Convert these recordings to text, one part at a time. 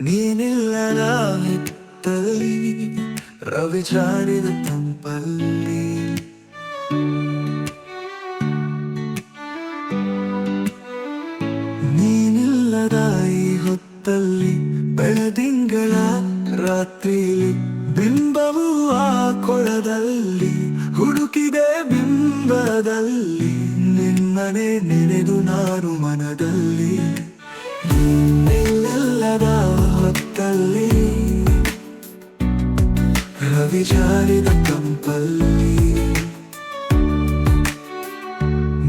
ನೀನಿಲ್ಲ ನಾವೆ ಕಿತ್ತಲ್ಲಿ ರವಿ ಜಾರಿದ ತಂಪಲ್ಲಿ. ನೀನಿಲ್ಲದ ಈ ಹೊತ್ತಲ್ಲಿ ಬೆಳದಿಂಗಳ ರಾತ್ರಿಲಿ ಬಿಂಬವು ಆ ಕೊಳದಲ್ಲಿ ಹುಡುಕಿದೆ ಬಿಂಬದಲ್ಲಿ ನಿನ್ನನೆ ನೆನೆದು ನಾನು ಮನದಲ್ಲಿ. ಜಾರಿದ ಕಂಪಲ್ಲಿ.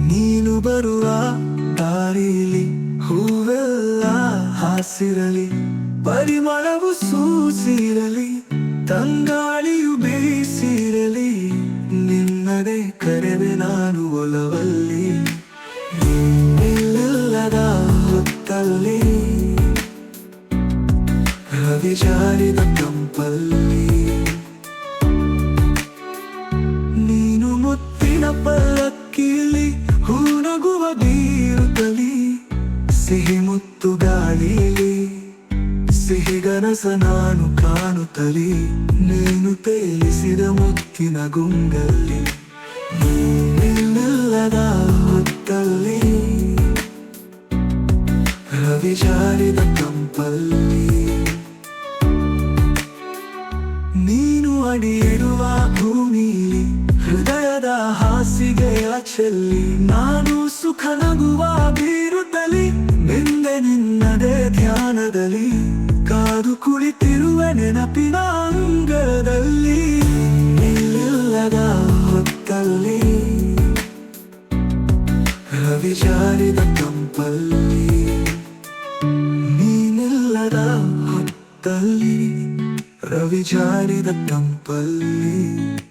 ನೀನು ಬರುವ ದಾರಿಲಿ ಹೂವೆಲ್ಲ ಹಾಸಿರಲಿ, ಪರಿಮಳವು ಸೂಸಿರಲಿ, ತಂಗಾಳಿಯು ಬೀಸಿರಲಿ, ನಿನ್ನದೇ ಕರೆವೆ ನಾನು ಒಲವಲ್ಲಿ. ನೀನಿಲ್ಲದ ಹೊತ್ತಲ್ಲಿ ರವಿ ಜಾರಿದ ಕಂಪಲ್ಲಿ. ಪಲ್ಲಕ್ಕಿಲಿ ಹೂನಗುವ ಬೀರುತ್ತಲಿ. ಸಿಹಿ ಮುತ್ತು ಸಿಹಿ ಸಿಹಿಗನಸ ನಾನು ಕಾಣುತ್ತಲಿ. ನೀನು ತೇಲಿಸಿದ ಮುತ್ತಿನ ಗುಂಗಲ್ಲಿ. ನೀನಿಲ್ಲದ ಹೊತ್ತಲ್ಲಿ. ರವಿ ಕಂಪಲ್ಲಿ ನೀನು ಅಡಿಯಿಡುವ ಹಾಸಿಗೆಯ ಚೆಲ್ಲಿ ನಾನು ಸುಖ ನಗುವ ಬೀರುತ್ತಲಿ ನಿಂದೆ ನಿನ್ನದೇ ಧ್ಯಾನದಲ್ಲಿ, ಕಾದು ಕುಳಿತಿರುವ ನೆನಪಿನ ಅಂಗಳದಲ್ಲಿ ನಿಲ್ಲದ ಹೊತ್ತಲ್ಲಿ. ರವಿ ಕಂಪಲ್ಲಿ ನೀನಿಲ್ಲದ ಹೊತ್ತಲ್ಲಿ. ರವಿ ಜಾರಿದ ಕಂಪಲ್ಲಿ